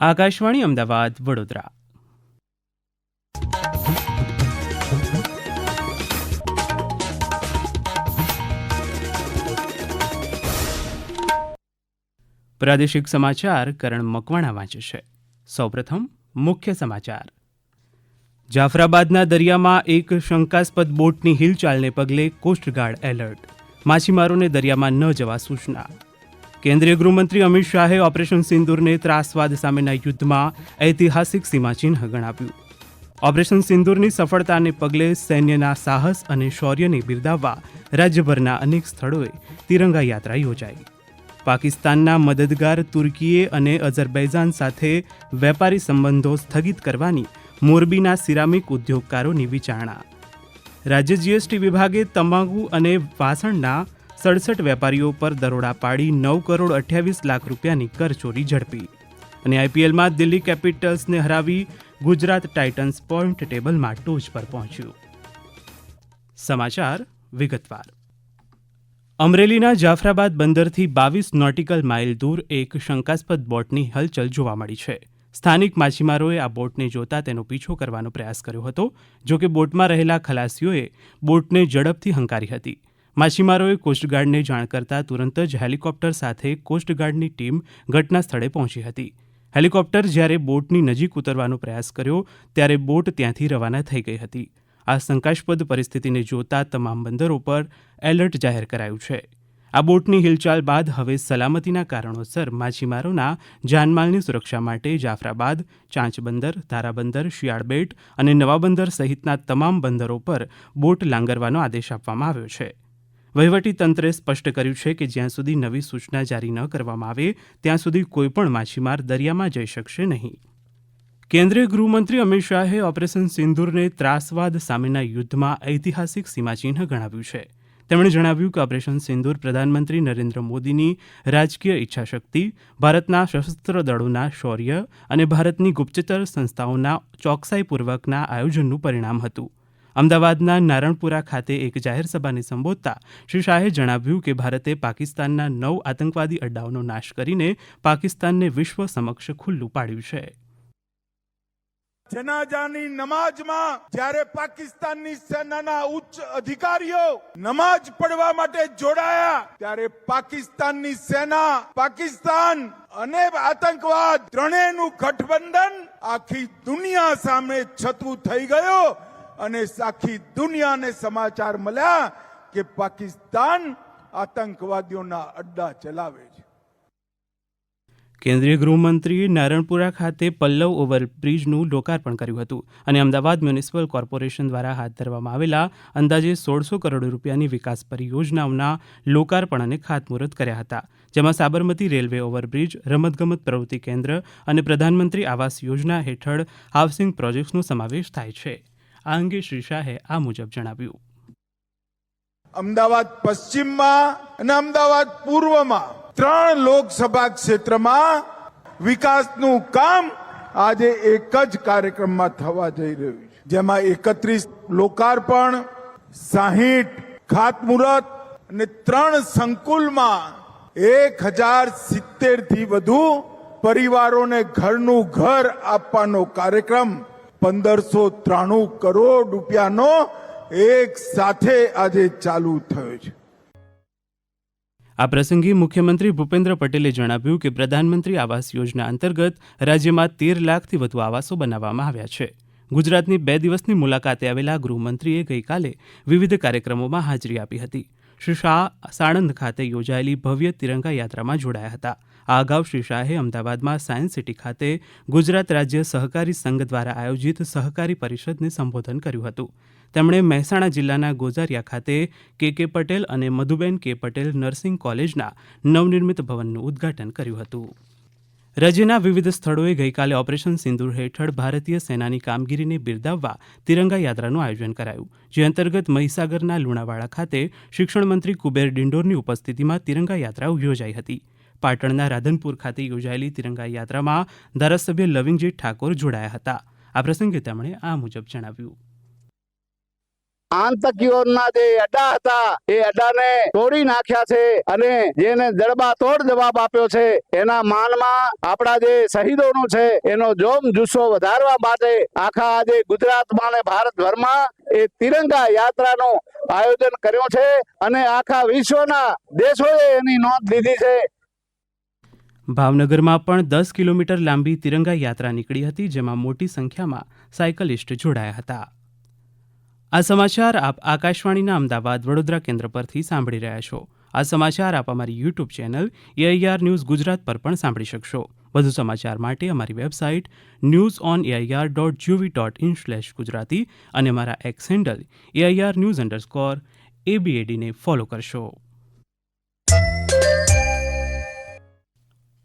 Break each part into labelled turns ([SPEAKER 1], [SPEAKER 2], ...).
[SPEAKER 1] આકાશવાણી અમદાવાદ વડોદરા પ્રાદેશિક સમાચાર કરણ મકવાણા વાંચે છે સૌપ્રથમ મુખ્ય સમાચાર જાફરાબાદના દરિયામાં એક શંકાસ્પદ બોટની હિલચાલને પગલે કોસ્ટગાર્ડ એલર્ટ માછીમારોને દરિયામાં ન જવા સૂચના કેન્દ્રીય ગૃહમંત્રી અમિત શાહે ઓપરેશન સિંદૂરને ત્રાસવાદ સામેના યુદ્ધમાં ઐતિહાસિક સીમાચિહ્ન ગણાવ્યું ઓપરેશન સિંદૂરની સફળતાને પગલે સૈન્યના સાહસ અને શૌર્યને બિરદાવવા રાજ્યભરના અનેક સ્થળોએ તિરંગા યાત્રા યોજાઈ પાકિસ્તાનના મદદગાર તુર્કીએ અને અઝરબૈજાન સાથે વેપારી સંબંધો સ્થગિત કરવાની મોરબીના સિરામિક ઉદ્યોગકારોની વિચારણા રાજ્ય જીએસટી વિભાગે તમાકુ અને વાસણના સડસઠ વેપારીઓ પર દરોડા પાડી નવ કરોડ અઠ્યાવીસ લાખ રૂપિયાની કરચોરી ઝડપી અને આઈપીએલમાં દિલ્હી કેપિટલ્સને હરાવી ગુજરાત ટાઇટન્સ પોઈન્ટ ટેબલમાં ટોચ પર પહોંચ્યું સમાચાર વિગતવાર અમરેલીના જાફરાબાદ બંદરથી બાવીસ નોટિકલ માઇલ દૂર એક શંકાસ્પદ બોટની હલચલ જોવા મળી છે સ્થાનિક માછીમારોએ આ બોટને જોતા તેનો પીછો કરવાનો પ્રયાસ કર્યો હતો જો કે બોટમાં રહેલા ખલાસીઓએ બોટને ઝડપથી હંકારી હતી માછીમારોએ કોસ્ટગાર્ડને જાણ કરતાં તુરંત જ હેલિકોપ્ટર સાથે કોસ્ટગાર્ડની ટીમ ઘટના સ્થળે પહોંચી હતી હેલિકોપ્ટર જ્યારે બોટની નજીક ઉતરવાનો પ્રયાસ કર્યો ત્યારે બોટ ત્યાંથી રવાના થઈ ગઈ હતી આ શંકાસ્પદ પરિસ્થિતિને જોતા તમામ બંદરો પર એલર્ટ જાહેર કરાયું છે આ બોટની હિલચાલ બાદ હવે સલામતીના કારણોસર માછીમારોના જાનમાલની સુરક્ષા માટે જાફરાબાદ ચાંચ બંદર ધારાબંદર શિયાળબેટ અને નવા બંદર સહિતના તમામ બંદરો પર બોટ લાંગરવાનો આદેશ આપવામાં આવ્યો છે વહીવટીતંત્રે સ્પષ્ટ કર્યું છે કે જ્યાં સુધી નવી સૂચના જારી ન કરવામાં આવે ત્યાં સુધી કોઈપણ માછીમાર દરિયામાં જઈ શકશે નહીં કેન્દ્રીય ગૃહમંત્રી અમિત શાહે ઓપરેશન સિંદૂરને ત્રાસવાદ સામેના યુદ્ધમાં ઐતિહાસિક સીમાચિહ્ન ગણાવ્યું છે તેમણે જણાવ્યું કે ઓપરેશન સિંદૂર પ્રધાનમંત્રી નરેન્દ્ર મોદીની રાજકીય ઈચ્છાશક્તિ ભારતના સશસ્ત્ર દળોના શૌર્ય અને ભારતની ગુપ્તચર સંસ્થાઓના ચોકસાઈપૂર્વકના આયોજનનું પરિણામ હતું અમદાવાદના નારણપુરા ખાતે એક જાહેરસભાને સંબોધતા શ્રી શાહે જણાવ્યું કે ભારતે પાકિસ્તાનના નવ આતંકવાદી અડ્ડાઓનો નાશ કરીને પાકિસ્તાનને વિશ્વ સમક્ષ ખુલ્લું પાડ્યું છે
[SPEAKER 2] જનાજાની નમાજમાં જ્યારે પાકિસ્તાનની સેનાના ઉચ્ચ અધિકારીઓ નમાજ પડવા માટે જોડાયા ત્યારે પાકિસ્તાનની સેના પાકિસ્તાન અને આતંકવાદ ત્રણેયનું ગઠબંધન આખી દુનિયા સામે છતું થઈ ગયો અને સાખી દુનિયાને સમાચાર મળ્યા કે પાકિસ્તાન આતંકવાદીઓના અડ્ડા ચલાવે છે
[SPEAKER 1] કેન્દ્રીય ગૃહમંત્રીએ નારણપુરા ખાતે પલ્લવ ઓવરબ્રિજનું લોકાર્પણ કર્યું હતું અને અમદાવાદ મ્યુનિસિપલ કોર્પોરેશન દ્વારા હાથ ધરવામાં આવેલા અંદાજે સોળસો કરોડ રૂપિયાની વિકાસ પરિયોજનાઓના લોકાર્પણ અને ખાતમુહૂર્ત કર્યા હતા જેમાં સાબરમતી રેલવે ઓવરબ્રિજ રમતગમત પ્રવૃત્તિ કેન્દ્ર અને પ્રધાનમંત્રી આવાસ યોજના હેઠળ હાઉસિંગ પ્રોજેક્ટ્સનો સમાવેશ થાય છે આ અંગે શ્રી શાહે આ મુજબ જણાવ્યું
[SPEAKER 2] અમદાવાદ પશ્ચિમમાં અને અમદાવાદ પૂર્વમાં ત્રણ લોકસભા ક્ષેત્રમાં વિકાસનું કામ આજે એક જ કાર્યક્રમમાં થવા જઈ રહ્યું છે જેમાં એકત્રીસ લોકાર્પણ સાહીઠ ખાતમુહૂર્ત અને ત્રણ સંકુલમાં એક હજાર સિત્તેર થી વધુ પરિવારોને ઘરનું ઘર આપવાનો કાર્યક્રમ પંદરસો ત્રાણું કરોડ રૂપિયાનો એક સાથે આજે ચાલુ થયો છે
[SPEAKER 1] આ પ્રસંગે મુખ્યમંત્રી ભૂપેન્દ્ર પટેલે જણાવ્યું કે પ્રધાનમંત્રી આવાસ યોજના અંતર્ગત રાજ્યમાં તેર લાખથી વધુ આવાસો બનાવવામાં આવ્યા છે ગુજરાતની બે દિવસની મુલાકાતે આવેલા ગૃહમંત્રીએ ગઈકાલે વિવિધ કાર્યક્રમોમાં હાજરી આપી હતી શ્રી શાહ સાણંદ ખાતે યોજાયેલી ભવ્ય તિરંગા યાત્રામાં જોડાયા હતા આ અગાઉ શ્રી શાહે અમદાવાદમાં સાયન્સ સિટી ખાતે ગુજરાત રાજ્ય સહકારી સંઘ દ્વારા આયોજિત સહકારી પરિષદને સંબોધન કર્યું હતું તેમણે મહેસાણા જિલ્લાના ગોઝારિયા ખાતે કે કે પટેલ અને મધુબેન કે પટેલ નર્સિંગ કોલેજના નવનિર્મિત ભવનનું ઉદ્ઘાટન કર્યું હતું રાજ્યના વિવિધ સ્થળોએ ગઈકાલે ઓપરેશન સિંદૂર હેઠળ ભારતીય સેનાની કામગીરીને બિરદાવવા તિરંગા યાત્રાનું આયોજન કરાયું જે અંતર્ગત મહીસાગરના લુણાવાડા ખાતે શિક્ષણમંત્રી કુબેર ડિંડોરની ઉપસ્થિતિમાં તિરંગા યાત્રા યોજાઈ હતી પાટણના રાધનપુર ખાતે યોજાયેલી તિરંગા યાત્રામાં ધારાસભ્ય લવિંગજી ઠાકોર જોડાયા હતા આ પ્રસંગે તેમણે આ મુજબ જણાવ્યું
[SPEAKER 3] આતંકીઓના જે અડ્ડા હતા એ અડ્ડાને તોડી નાખ્યા છે અને જેને જડબા તોડ જવાબ આપ્યો છે એના માનમાં આપણા જે શહીદોનું છે એનો જોમ જુસ્સો વધારવા માટે આખા આજે ગુજરાતમાં અને ભારતભરમાં એ તિરંગા યાત્રાનું આયોજન કર્યો છે અને આખા વિશ્વના દેશોએ એની નોંધ લીધી છે
[SPEAKER 1] ભાવનગરમાં પણ દસ કિલોમીટર લાંબી તિરંગા યાત્રા નીકળી હતી જેમાં મોટી સંખ્યામાં સાયકલિસ્ટ જોડાયા હતા આ સમાચાર આપ આકાશવાણીના અમદાવાદ વડોદરા કેન્દ્ર પરથી સાંભળી રહ્યા છો આ સમાચાર આપ અમારી YouTube channel AIR news Gujarat પર પણ સાંભળી શકશો વધુ સમાચાર માટે અમારી website news on AIR dot G O V dot in slash Gujarati અને અમારા X handle AIR news underscore એબીએડીને ફોલો કરશો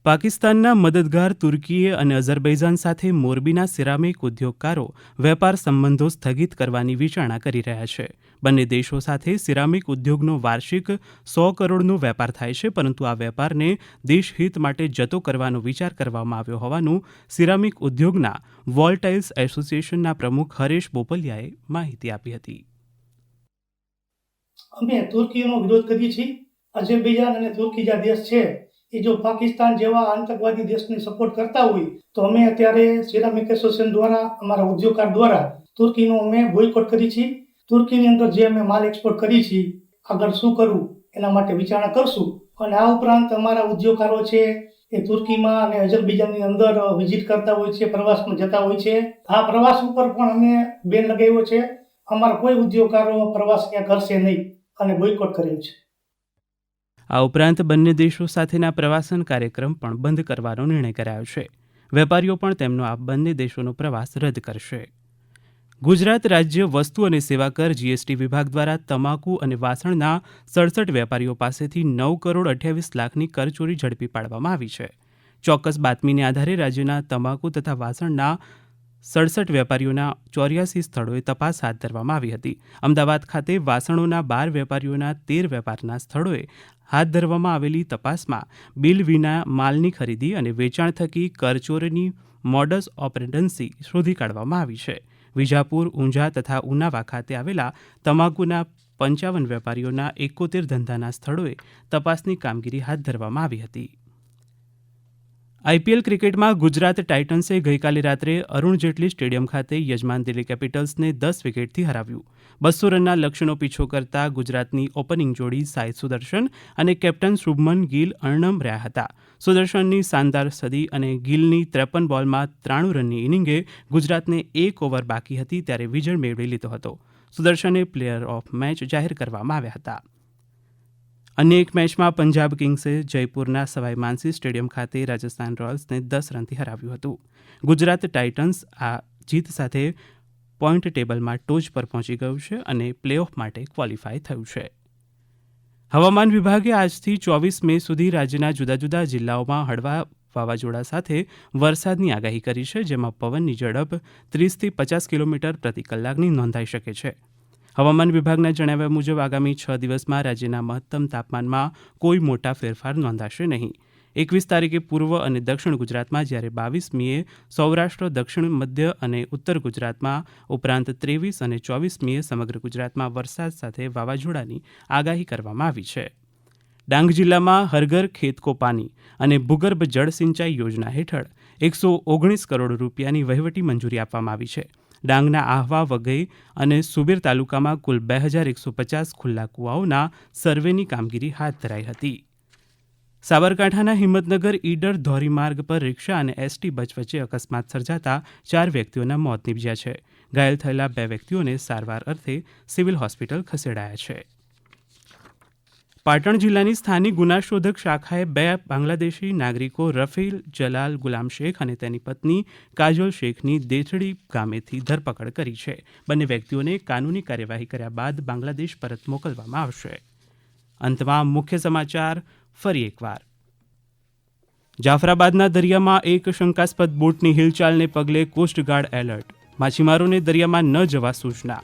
[SPEAKER 1] પાકિસ્તાનના મદદગાર તુર્કીએ અને અઝરબૈજાન સાથે મોરબીના સિરામિક ઉદ્યોગકારો વેપાર સંબંધો સ્થગિત કરવાની વિચારણા કરી રહ્યા છે બંને દેશો સાથે સિરામિક ઉદ્યોગનો વાર્ષિક સો કરોડનો વેપાર થાય છે પરંતુ આ વેપારને દેશહિત માટે જતો કરવાનો વિચાર કરવામાં આવ્યો હોવાનું સિરામિક ઉદ્યોગના વોલ્ટાઇલ્સ એસોસિએશનના પ્રમુખ હરેશ બોપલિયાએ માહિતી આપી હતી
[SPEAKER 4] અમે તુર્કીનો વિરોધ કરીએ છીએ અઝરબૈજાન અને તુર્કી જે દેશ છે એ જો પાકિસ્તાન જેવા આતંકવાદી દેશને સપોર્ટ કરતા હોય તો અમે અત્યારે સિરામિક એસોસિએશન દ્વારા અમારા ઉદ્યોગકાર દ્વારા તુર્કીનો અમે બોયકોટ કરી છીએ તુર્કીની અંદર જે અમે માલ એક્સપોર્ટ કરી છીએ આગળ શું કરવું એના માટે વિચારણા કરશું અને આ ઉપરાંત અમારા ઉદ્યોગકારો છે એ તુર્કીમાં અને અજરબીજાની અંદર વિઝિટ કરતા હોય છે પ્રવાસમાં જતા હોય છે આ પ્રવાસ ઉપર પણ અમે બેન લગાવ્યો છે અમારા કોઈ ઉદ્યોગકારો પ્રવાસ ત્યાં કરશે નહીં અને બોયકોટ કર્યું છે
[SPEAKER 1] આ ઉપરાંત બંને દેશો સાથેના પ્રવાસન કાર્યક્રમ પણ બંધ કરવાનો નિર્ણય કરાયો છે વેપારીઓ પણ તેમનો આ બંને દેશોનો પ્રવાસ રદ કરશે ગુજરાત રાજ્ય વસ્તુ અને સેવા કર જીએસટી વિભાગ દ્વારા તમાકુ અને વાસણના સડસઠ વેપારીઓ પાસેથી નવ કરોડ અઠ્યાવીસ લાખની કરચોરી ઝડપી પાડવામાં આવી છે ચોક્કસ બાતમીને આધારે રાજ્યના તમાકુ તથા વાસણના સડસઠ વેપારીઓના ચોર્યાસી સ્થળોએ તપાસ હાથ ધરવામાં આવી હતી અમદાવાદ ખાતે વાસણોના બાર વેપારીઓના તેર વેપારના સ્થળોએ હાથ ધરવામાં આવેલી તપાસમાં બિલ વિના માલની ખરીદી અને વેચાણ થકી કરચોરની મોડસ ઓપરેન્ડન્સી શોધી કાઢવામાં આવી છે વિજાપુર ઊંઝા તથા ઉનાવા ખાતે આવેલા તમાકુના પંચાવન વેપારીઓના એકોતેર ધંધાના સ્થળોએ તપાસની કામગીરી હાથ ધરવામાં આવી હતી આઈપીએલ ક્રિકેટમાં ગુજરાત ટાઇટન્સે ગઈકાલે રાત્રે અરુણ જેટલી સ્ટેડિયમ ખાતે યજમાન દિલ્હી કેપિટલ્સને દસ વિકેટથી હરાવ્યું બસો રનના લક્ષ્યનો પીછો કરતા ગુજરાતની ઓપનિંગ જોડી સાઈ સુદર્શન અને કેપ્ટન શુભમન ગિલ અર્ણમ રહ્યા હતા સુદર્શનની શાનદાર સદી અને ગિલની ત્રેપન બોલમાં ત્રાણું રનની ઇનિંગે ગુજરાતને એક ઓવર બાકી હતી ત્યારે વિજય મેળવી લીધો હતો સુદર્શને પ્લેયર ઓફ મેચ જાહેર કરવામાં આવ્યા હતા અન્ય એક મેચમાં પંજાબ કિંગ્સે જયપુરના સવાઈ માનસી સ્ટેડિયમ ખાતે રાજસ્થાન રોયલ્સને દસ રનથી હરાવ્યું હતું ગુજરાત ટાઇટન્સ આ જીત સાથે પોઈન્ટ ટેબલમાં ટોચ પર પહોંચી ગયું છે અને પ્લેઓફ માટે ક્વોલિફાય થયું છે હવામાન વિભાગે આજથી ચોવીસ મે સુધી રાજ્યના જુદા જુદા જિલ્લાઓમાં હળવા વાવાઝોડા સાથે વરસાદની આગાહી કરી છે જેમાં પવનની ઝડપ ત્રીસથી પચાસ કિલોમીટર પ્રતિ કલાકની નોંધાઈ શકે છે હવામાન વિભાગના જણાવ્યા મુજબ આગામી છ દિવસમાં રાજ્યના મહત્તમ તાપમાનમાં કોઈ મોટા ફેરફાર નોંધાશે નહીં એકવીસ તારીખે પૂર્વ અને દક્ષિણ ગુજરાતમાં જ્યારે બાવીસમીએ સૌરાષ્ટ્ર દક્ષિણ મધ્ય અને ઉત્તર ગુજરાતમાં ઉપરાંત ત્રેવીસ અને ચોવીસમીએ સમગ્ર ગુજરાતમાં વરસાદ સાથે વાવાઝોડાની આગાહી કરવામાં આવી છે ડાંગ જિલ્લામાં હરઘર ખેતકો પાણી અને ભૂગર્ભ જળ સિંચાઈ યોજના હેઠળ એકસો ઓગણીસ કરોડ રૂપિયાની વહીવટી મંજૂરી આપવામાં આવી છે ડાંગના આહવા વઘઈ અને સુબીર તાલુકામાં કુલ બે હજાર એકસો પચાસ ખુલ્લા કુવાઓના સર્વેની કામગીરી હાથ ધરાઈ હતી સાબરકાંઠાના હિંમતનગર ઈડર ધોરીમાર્ગ પર રિક્ષા અને એસટી બચ વચ્ચે અકસ્માત સર્જાતા ચાર વ્યક્તિઓના મોત નીપજ્યા છે ઘાયલ થયેલા બે વ્યક્તિઓને સારવાર અર્થે સિવિલ હોસ્પિટલ ખસેડાયા છે પાટણ જિલ્લાની સ્થાનિક ગુનાશોધક શાખાએ બે બાંગ્લાદેશી નાગરિકો રફેલ જલાલ ગુલામ શેખ અને તેની પત્ની કાજોલ શેખની દેથડી ગામેથી ધરપકડ કરી છે બંને વ્યક્તિઓને કાનૂની કાર્યવાહી કર્યા બાદ બાંગ્લાદેશ પરત મોકલવામાં આવશે અંતમાં મુખ્ય સમાચાર ફરી એકવાર જાફરાબાદના દરિયામાં એક શંકાસ્પદ બોટની હિલચાલને પગલે કોસ્ટગાર્ડ એલર્ટ માછીમારોને દરિયામાં ન જવા સૂચના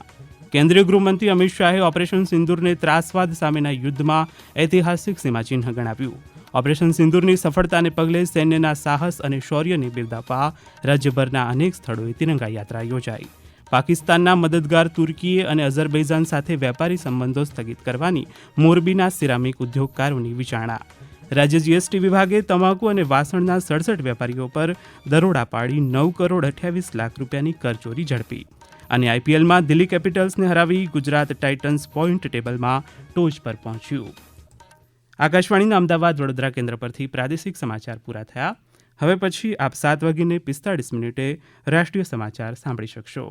[SPEAKER 1] કેન્દ્રીય ગૃહમંત્રી અમિત શાહે ઓપરેશન સિંદૂરને ત્રાસવાદ સામેના યુદ્ધમાં ઐતિહાસિક સીમાચિહ્ન ગણાવ્યું ઓપરેશન સિંદૂરની સફળતાને પગલે સૈન્યના સાહસ અને શૌર્યને બિરદાવવા રાજ્યભરના અનેક સ્થળોએ તિરંગા યાત્રા યોજાઈ પાકિસ્તાનના મદદગાર તુર્કીએ અને અઝરબૈજાન સાથે વેપારી સંબંધો સ્થગિત કરવાની મોરબીના સિરામિક ઉદ્યોગકારોની વિચારણા રાજ્ય જીએસટી વિભાગે તમાકુ અને વાસણના સડસઠ વેપારીઓ પર દરોડા પાડી નવ કરોડ અઠ્યાવીસ લાખ રૂપિયાની કરચોરી ઝડપી અને આઈપીએલમાં દિલ્હી કેપિટલ્સને હરાવી ગુજરાત ટાઇટન્સ પોઈન્ટ ટેબલમાં ટોચ પર પહોંચ્યું આકાશવાણીના અમદાવાદ વડોદરા કેન્દ્ર પરથી પ્રાદેશિક સમાચાર પૂરા થયા હવે પછી આપ સાત વાગીને પિસ્તાળીસ મિનિટે રાષ્ટ્રીય સમાચાર સાંભળી શકશો